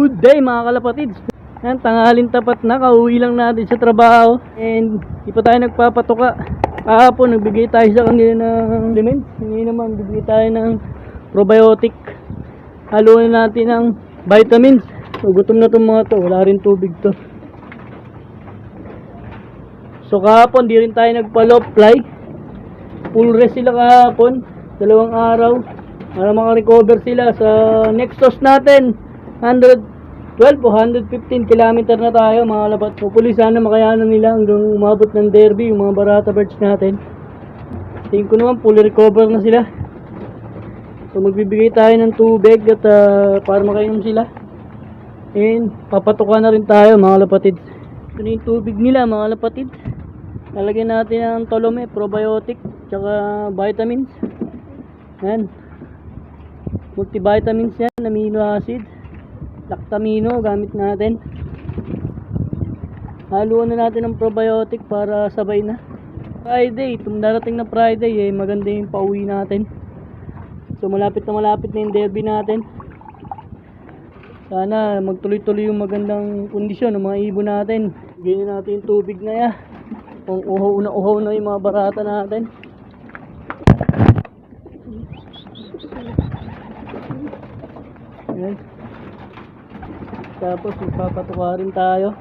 Good day mga kalapatids. Yan, tanghalin tapat na, kauwi lang natin sa trabaho. And di pa tayo nagpapatuka. Kahapon, nagbigay tayo sa kanila ng elements. Hindi naman, bibigay tayo ng probiotic. Haluan natin ng vitamins. So, gutom na itong mga to. Wala rin tubig to. So, kahapon, di rin tayo nagpa-low fly. Full rest sila kahapon. Dalawang araw. Para makarecover sila sa next toss natin. 112 o 115 kilometer na tayo mga labat. Hopefully sana makayanan nila hanggang umabot ng derby yung mga barata birds natin. Tingin ko naman fully recover na sila. So magbibigay tayo ng tubig at ah, para makainom sila. And papatukan na rin tayo mga lapatid. Ito na yung tubig nila mga lapatid. Lalagyan natin ng tolome, probiotic, tsaka vitamins. Yan. Multivitamins yan, amino acid, lactamino gamit natin. Haluan na natin ng probiotic para sabay na. Friday, itong darating na Friday eh, maganda yung pauwi natin. So malapit na malapit na yung derby natin. Sana magtuloy-tuloy yung magandang kondisyon ng mga ibon natin. Bigyan natin yung tubig na ya. Kung uhaw na uhaw na yung mga barata natin. Ayan. Tapos magpapatuka rin tayo.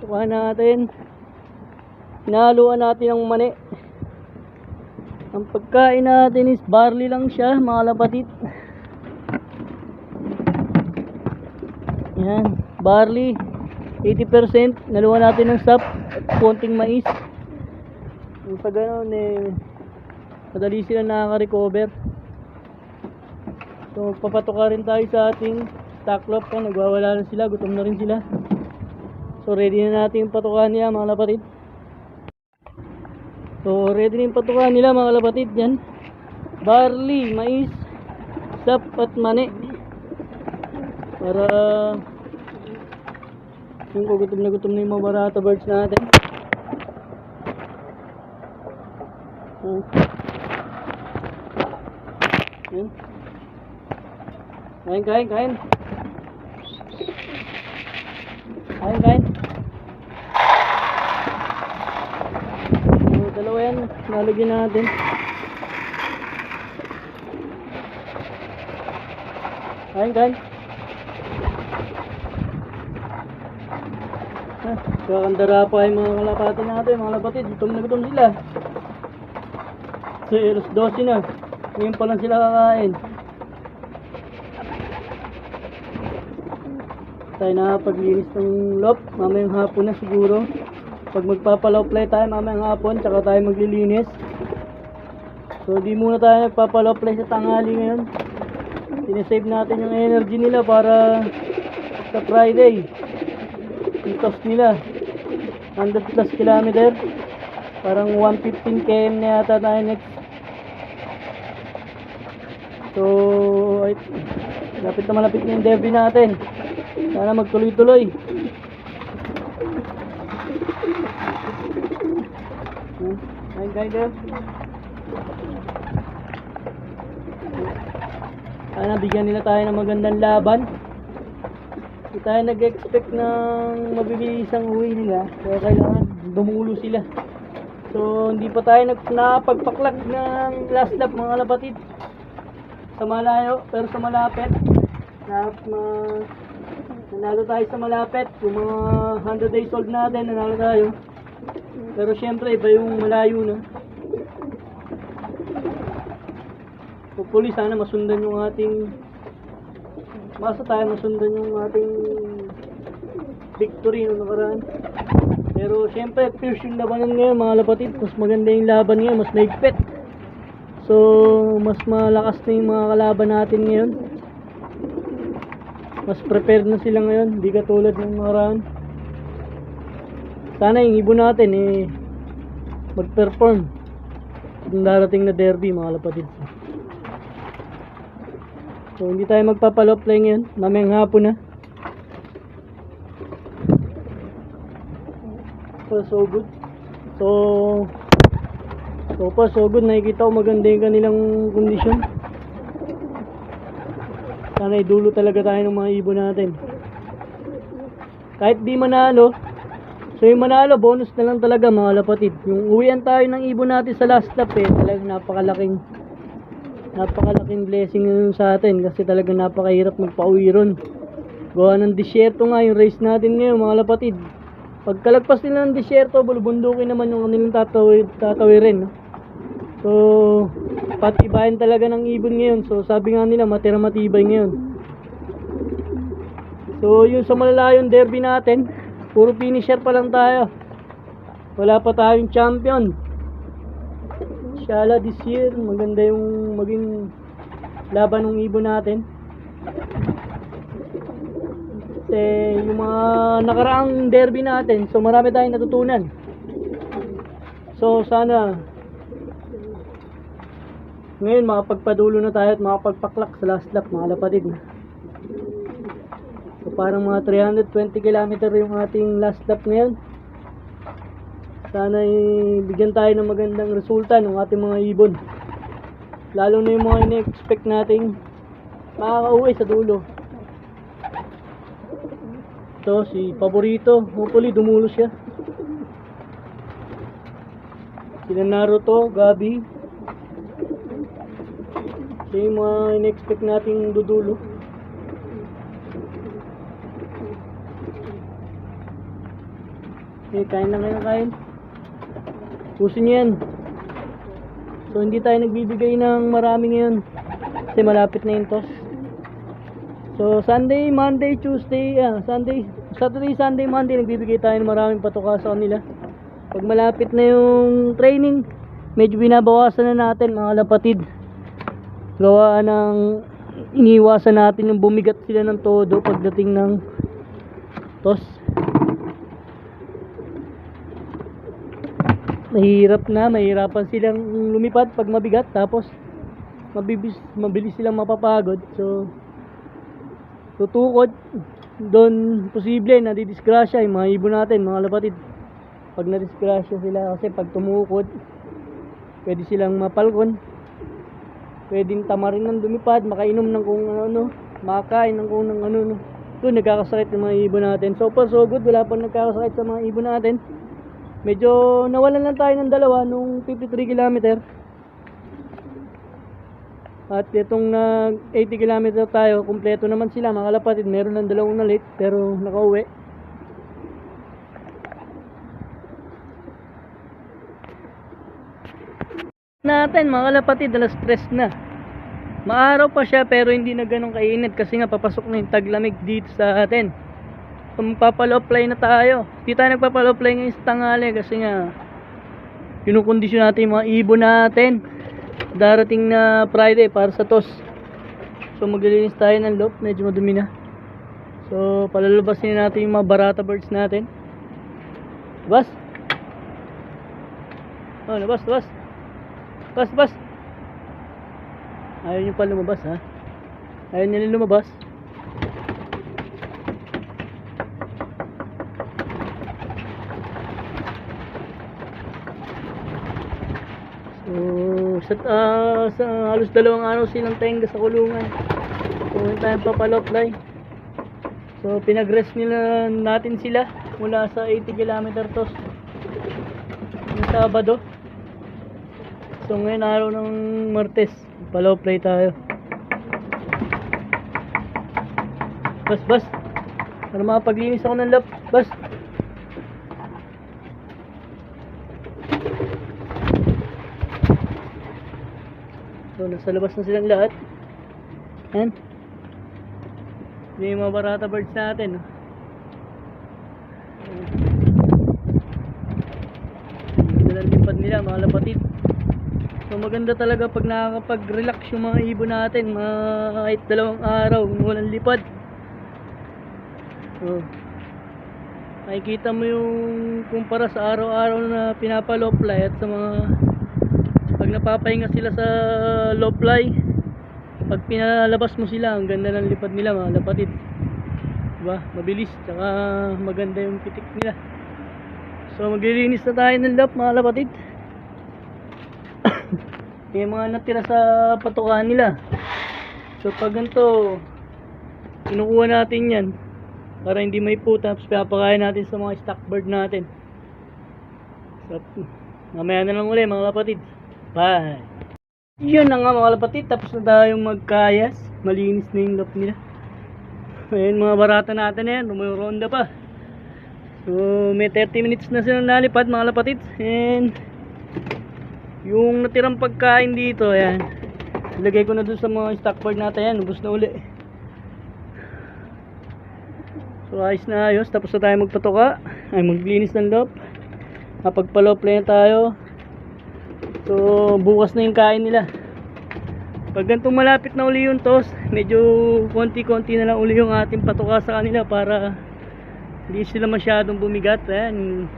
Tuka natin. Hinahaluan natin ang mani. Ang pagkain natin is barley lang siya, mga lapatit. Yan, barley. 80%. Naluwan natin ng sap at konting mais. Yung sa ganun eh, madali sila nakaka-recover. So, papatuka rin tayo sa ating lot kung nagwawala na sila, gutom na rin sila. So, ready na natin yung patukan nila mga lapatid. So, ready na yung patukan nila mga lapatid yan. Barley, mais, sap at mani. Para yung gutom na gutom na yung mga barata birds natin. So, yun. Kain, kain, kain. Kain, kain. So, dalawa yan. Nalagyan natin. Kain, kain. Ah, kakandara pa yung mga kalapati natin, mga lapatid. Gutom na gutom sila. So, alas 12 na. Ngayon pa lang sila kakain. Tayo nakapaglinis ng lop. Mamayang hapon na siguro. Pag magpapalaw play tayo mamayang hapon, tsaka tayo maglilinis. So, di muna tayo nagpapalaw play sa tanghali ngayon. Sinesave natin yung energy nila para sa Friday. Itos nila. 100 plus kilometer. Parang 115 km na yata tayo next. So, ay, lapit na malapit na yung derby natin. Sana magtuloy-tuloy. Kain kain kayo. Sana bigyan nila tayo ng magandang laban. Hindi tayo nag-expect ng mabibilisang uwi nila. Kaya kailangan dumulo sila. So, hindi pa tayo nag nakapagpaklak ng last lap mga lapatid. Sa malayo, pero sa malapit. Na, ma, nanalo tayo sa malapit. Yung mga 100 days old natin, nanalo tayo. Pero syempre, iba yung malayo na. Hopefully, sana masundan yung ating basta tayo masundan yung ating victory nung nakaraan. Pero syempre, fierce yung labanan ngayon mga lapatid. Mas maganda yung laban ngayon, mas maigpit. So, mas malakas na yung mga kalaban natin ngayon. Mas prepared na sila ngayon, hindi katulad ng nakaraan. Sana yung ibon natin eh mag-perform yung darating na derby mga lapatid. So, hindi tayo magpapalop play ngayon. Mamayang hapon na. So, so good. So, So pa, so good. Nakikita ko maganda yung kanilang kondisyon. Sana idulo talaga tayo ng mga ibon natin. Kahit di manalo, so yung manalo, bonus na lang talaga mga lapatid. Yung uwian tayo ng ibon natin sa last lap eh, talagang napakalaking napakalaking blessing yun sa atin kasi talagang napakahirap magpauwi ron. Gawa ng disyerto nga yung race natin ngayon mga lapatid. Pagkalagpas nila ng disyerto, bulubundukin naman yung kanilang tatawid, tatawirin. No? So, patibayan talaga ng ibon ngayon. So, sabi nga nila, matira matibay ngayon. So, yung sa malalayong derby natin, puro finisher pa lang tayo. Wala pa tayong champion. Inshallah this year, maganda yung maging laban ng ibon natin. Kasi yung mga nakaraang derby natin, so marami tayong natutunan. So, sana ngayon makapagpadulo na tayo at makapagpaklak sa last lap mga lapatid. So parang mga 320 km yung ating last lap ngayon. Sana eh, bigyan tayo ng magandang resulta ng ating mga ibon. Lalo na yung mga ina-expect nating makakauwi sa dulo. Ito si Paborito. Hopefully dumulo siya. Sila Naruto, Gabi, siya yung mga in-expect nating dudulo. Okay, kain lang kayo kain. Puso niyo yan. So, hindi tayo nagbibigay ng marami ngayon. Kasi malapit na yung toss. So, Sunday, Monday, Tuesday, ah, Sunday, Saturday, Sunday, Monday, nagbibigay tayo ng maraming patuka sa kanila. Pag malapit na yung training, medyo binabawasan na natin mga lapatid gawa ng iniwasan natin yung bumigat sila ng todo pagdating ng tos. Mahirap na mahirapan silang lumipad pag mabigat tapos mabibis, mabilis silang mapapagod. So tutukod doon posible na didisgrasya yung mga ibon natin mga lapatid. Pag nadisgrasya sila kasi pag tumukod pwede silang mapalkon pwedeng tamarin ng lumipad, makainom ng kung ano, makain ng kung ng ano, no. Ito, nagkakasakit ng mga ibon natin. So far, so good. Wala pang nagkakasakit sa mga ibon natin. Medyo nawalan lang tayo ng dalawa nung 53 km. At itong nag 80 km tayo, kumpleto naman sila mga kalapatid. Meron ng dalawang na late, pero nakauwi. Natin mga kalapatid alas stress na. Maaraw pa siya pero hindi na ganun kainit kasi nga papasok na yung taglamig dito sa atin. So magpapalo-apply na tayo. Hindi tayo nagpapalo-apply ngayon sa tangali kasi nga kinukondisyon natin yung mga ibon natin. Darating na Friday para sa tos so maglilinis tayo ng loob. Medyo madumi na. So palalabasin natin yung mga barata birds natin. Labas. Oh labas labas Bas, bas. Ayaw nyo pa lumabas ha. Ayaw nila lumabas. So, sa, ah, sa halos dalawang araw silang tenga sa kulungan. Hindi tayong papaloplay. So, pinag-rest nila natin sila mula sa 80 km tos. Yung Sabado. So ngayon araw ng Martes, palaw play tayo. Bas, bas. Para makapaglinis ako ng lap. Bas. So nasa labas na silang lahat. Yan. Yung mga barata birds natin. oh. Ganda ng lipad nila mga lapatid. So maganda talaga pag nakakapag-relax yung mga ibon natin, kahit dalawang araw, walang lipad. So, makikita mo yung kumpara sa araw-araw na pinapaloplay at sa mga pag napapahinga sila sa low fly, pag pinalabas mo sila, ang ganda ng lipad nila mga lapatid. Diba? Mabilis, tsaka maganda yung pitik nila. So maglilinis na tayo ng lap mga lapatid. May mga natira sa patukan nila. So pag ganito, kinukuha natin yan para hindi may puta, tapos pinapakain natin sa mga stock bird natin. So, mamaya na lang ulit mga kapatid. Bye! Yun na nga mga kapatid, tapos na tayong magkayas. Malinis na yung loob nila. Ayun mga barata natin na yan, rumaronda pa. So, may 30 minutes na silang nalipad mga kapatid. And, yung natirang pagkain dito, ayan. Ilagay ko na dun sa mga stock bird natin yan, ubos na uli. So, ayos na ayos. Tapos na tayo magpatuka. Ay, maglinis ng loob. Kapagpaloplay na tayo. So, bukas na yung kain nila. Pag ganitong malapit na uli yung tos, medyo konti-konti na lang uli yung ating patuka sa kanila para hindi sila masyadong bumigat. Ayan.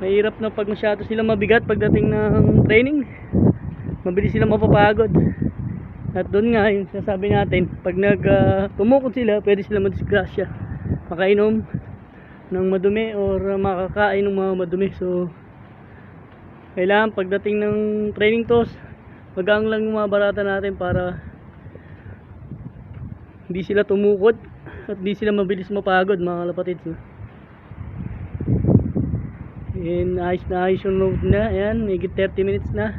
Mahirap na pag masyado sila mabigat pagdating ng training. Mabilis sila mapapagod. At doon nga, yung sasabi natin, pag nag ah, tumukod sila, pwede sila madisgrasya. Makainom ng madumi or makakain ng mga madumi. So, kailangan pagdating ng training toss, magang lang yung mga barata natin para hindi sila tumukod at hindi sila mabilis mapagod mga kalapatids. No? And ayos na ayos yung load na. Ayan, may 30 minutes na.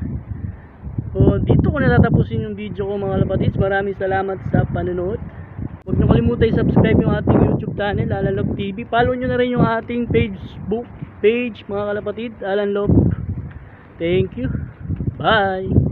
So, dito ko natatapusin yung video ko mga kalapatids. Maraming salamat sa panonood. Huwag niyo kalimutan i-subscribe yung ating YouTube channel, Alan Love TV. Follow nyo na rin yung ating Facebook page mga kalapatid, Alan Love. Thank you. Bye.